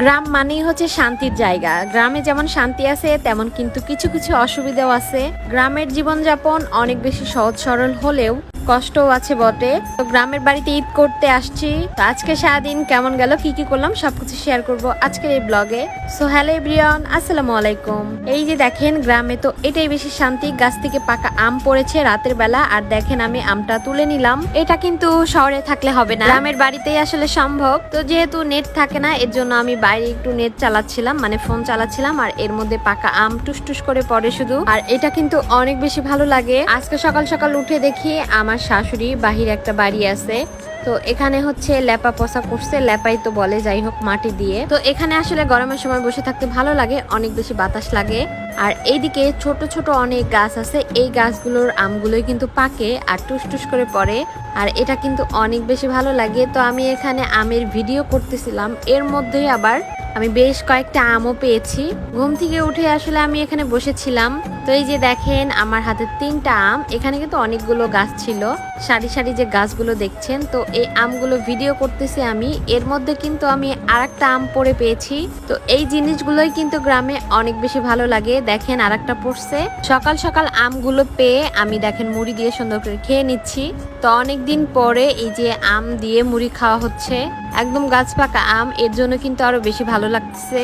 গ্রাম মানেই হচ্ছে শান্তির জায়গা। গ্রামে যেমন শান্তি আছে, তেমন কিন্তু কিছু কিছু অসুবিধাও আছে। গ্রামের জীবনযাপন অনেক বেশি সহজ সরল হলেও কষ্টও আছে বটে। তো গ্রামের বাড়িতে ঈদ করতে আসছি। তো আজকে সারাদিন কেমন গেল, কি কি করলাম, সবকিছু শেয়ার করব আজকের এই ব্লগে সো হ্যালো এভরিওয়ান আসসালামু আলাইকুম। এই যে দেখেন, গ্রামে তো এটাই বেশি শান্তি, গাছ থেকে পাকা আম পড়েছে রাতের বেলা। আর দেখেন, আমি আমটা তুলে নিলাম। এটা কিন্তু শহরে থাকলে হবে না। গ্রামের বাড়িতেই আসলে সম্ভব। তো যেহেতু নেট থাকে না, এর জন্য আমি বাইরে একটু নেট চালাচ্ছিলাম মানে ফোন চালাচ্ছিলাম। আর এর মধ্যে পাকা আম টুস টুস করে পড়ে শুধু। আর এটা কিন্তু অনেক বেশি ভালো লাগে। আজকে সকাল সকাল উঠে দেখি, আমার শাশুড়ি বাহিরে একটা বাড়ি আছে। তো এখানে হচ্ছে ল্যাপা পসা করছে ল্যাপাই তো বলে যাই হোক মাটি দিয়ে। তো এখানে আসলে গরমের সময় বসে থাকতে ভালো লাগে, অনেক বেশি বাতাস লাগে। আর এইদিকে ছোট ছোট অনেক গাছ আছে, এই গাছগুলোর আমগুলোই কিন্তু পাকে আর টুস টুস করে পড়ে। আর এটা কিন্তু অনেক বেশি ভালো লাগে। তো আমি এখানে আমের ভিডিও করতেছিলাম, এর মধ্যেই আবার আমি বেশ কয়েকটা আমও পেয়েছি। ঘুম থেকে উঠে আসলে আমি এখানে বসেছিলাম। তো এই যে দেখেন, আমার হাতে তিনটা আম। এখানে কিন্তু অনেকগুলো গাছ ছিল। সারি সারি যে গাছগুলো দেখছেন, তো এই আমগুলো ভিডিও করতেছি আমি। এর মধ্যে কিন্তু আমি আর একটা আম পড়ে পেয়েছি। তো এই জিনিসগুলোই কিন্তু গ্রামে অনেক বেশি ভালো লাগে। দেখেন আর একটা পড়ছে। সকাল সকাল আমগুলো পেয়ে আমি দেখেন মুড়ি দিয়ে সুন্দর করে খেয়ে নিচ্ছি। তো অনেক দিন পরে এই যে আম দিয়ে মুড়ি খাওয়া হচ্ছে। একদম গাছ পাকা আম, এর জন্য কিন্তু আরও বেশি ভালো লাগছে।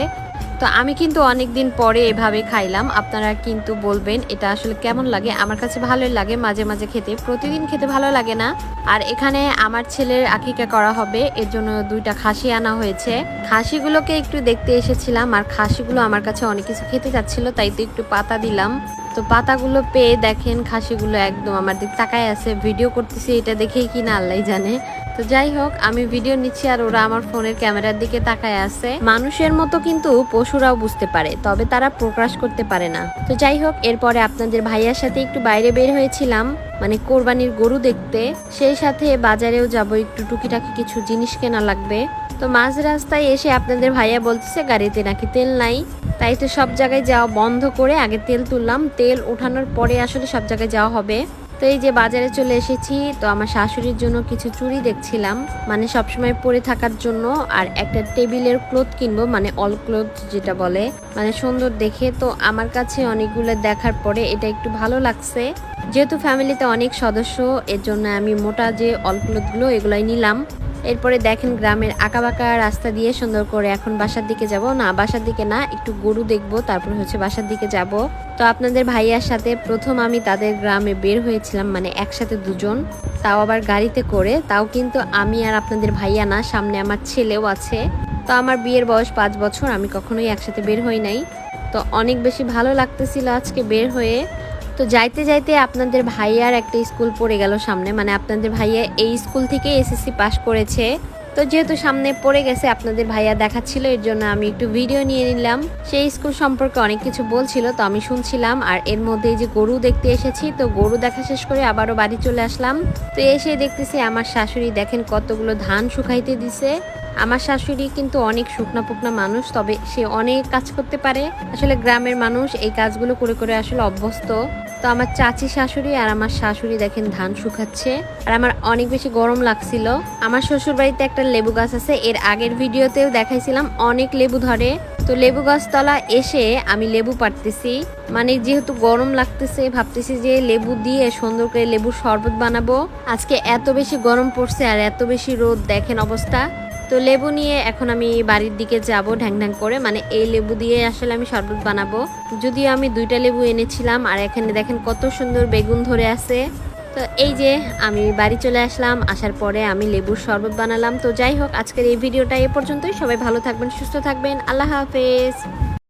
তো আমি কিন্তু অনেক দিন পরে এভাবে খাইলাম। আপনারা কিন্তু বলবেন, এটা আসলে কেমন লাগে? আমার কাছে ভালোই লাগে, মাঝে মাঝে খেতে। প্রতিদিন খেতে ভালো লাগে না। আর এখানে আমার ছেলের আকিকা করা হবে, এর জন্য দুইটা খাসি আনা হয়েছে। খাসিগুলোকে একটু দেখতে এসেছিলাম, আর খাসিগুলো আমার কাছে অনেক কিছু খেতে যাচ্ছিল তাই তো একটু পাতা দিলাম। তো পাতাগুলো পেয়ে দেখেন, খাসিগুলো একদম আমার দিক তাকায় আছে। ভিডিও করতেছি এটা দেখেই কিনা আল্লাহ জানে। তো যাই হোক, আমি ভিডিও নিচ্ছি আর ওরা আমার ফোনের ক্যামেরার দিকে তাকায় আছে। মানুষের মতো কিন্তু পশুরাও বুঝতে পারে, তবে তারা প্রকাশ করতে পারে না। তো যাই হোক, এরপরে আপনাদের ভাইয়ার সাথে একটু বাইরে বের হয়েছিলাম মানে কোরবানির গরু দেখতে। সেই সাথে বাজারেও যাব, একটু টুকিটাকি কিছু জিনিস কেনা লাগবে। তো মাঝ রাস্তায় এসে আপনাদের ভাইয়া বলতেছে, গাড়িতে নাকি তেল নাই? তাই তো সব জায়গায় যাওয়া বন্ধ করে আগে তেল তুললাম। তেল ওঠানোর পরে আসলে সব জায়গায় যাওয়া হবে। তো এই যে বাজারে চলে এসেছি, তো আমার শাশুড়ির জন্য কিছু চুড়ি দেখছিলাম। মানে সবসময় পরে থাকার জন্য আর একটা টেবিলের ক্লোথ কিনবো মানে অল ক্লোথ যেটা বলে। মানে সুন্দর দেখে, তো আমার কাছে অনেকগুলো দেখার পরে এটা একটু ভালো লাগছে। যেহেতু ফ্যামিলিতে অনেক সদস্য, এর জন্য আমি মোটা যে অল ক্লোথগুলো, এগুলাই নিলাম। এরপরে দেখেন গ্রামের আঁকাবাঁকা রাস্তা দিয়ে সুন্দর করে এখন বাসার দিকে যাব। না, বাসার দিকে না, একটু গরু দেখব, তারপর হচ্ছে বাসার দিকে যাব। তো আপনাদের ভাইয়ার সাথে প্রথম আমি তাদের গ্রামে বের হয়েছিলাম মানে একসাথে দুজন। তাও আবার গাড়িতে করে, তাও কিন্তু আমি আর আপনাদের ভাইয়া না, সামনে আমার ছেলেও আছে। তো আমার বিয়ের বয়স পাঁচ বছর, আমি কখনোই একসাথে বের হই নাই। তো অনেক বেশি ভালো লাগতেছিল আজকে বের হয়ে। তো যাইতে যাইতে আপনাদের ভাইয়ার একটা স্কুল পড়ে গেল সামনে। মানে আপনাদের ভাইয়া এই স্কুল থেকে এসএসসি পাশ করেছে। তো যেহেতু সামনে পড়ে গেছে, আপনাদের ভাইয়া দেখাচ্ছিল, এর জন্য আমি একটু ভিডিও নিয়ে নিলাম। সেই স্কুল সম্পর্কে অনেক কিছু বলছিল, তো আমি শুনছিলাম। আর এর মধ্যে যে গরু দেখতে এসেছি, তো গরু দেখা শেষ করে আবারও বাড়ি চলে আসলাম। তো এসে দেখতেছি আমার শাশুড়ি দেখেন কতগুলো ধান শুকাইতে দিছে। আমার শাশুড়ি কিন্তু অনেক শুকনা পুকনা মানুষ, তবে সে অনেক কাজ করতে পারে। আসলে গ্রামের মানুষ এই কাজগুলো করে করে আসলে অভ্যস্ত। তো আমার চাচি শাশুড়ি আর আমার শাশুড়ি দেখেন ধান শুকাচ্ছে। আর আমার অনেক বেশি গরম লাগছিল। আমার শ্বশুর বাড়িতে একটা লেবু গাছ আছে, এর আগের ভিডিওতেও দেখাইছিলাম, অনেক লেবু ধরে। তো লেবু গাছতলা এসে আমি লেবু পাড়তেছি। মানে যেহেতু গরম লাগতেছে, ভাবতেছি যে লেবু দিয়ে সুন্দর করে লেবুর শরবত বানাবো। আজকে এত বেশি গরম পড়ছে আর এত বেশি রোদ, দেখেন অবস্থা। তো লেবু নিয়ে এখন আমি বাড়ির দিকে যাব ঢ্যাং ঢ্যাং করে। মানে এই লেবু দিয়ে আসলে আমি শরবত বানাবো। যদিও আমি দুইটা লেবু এনেছিলাম, আর এখানে দেখেন কত সুন্দর বেগুন ধরে আছে। তো এই যে আমি বাড়ি চলে আসলাম, আসার পরে আমি লেবুর শরবত বানালাম। তো যাই হোক, আজকের এই ভিডিওটা এ পর্যন্তই। সবাই ভালো থাকবেন, সুস্থ থাকবেন। আল্লাহ হাফেজ।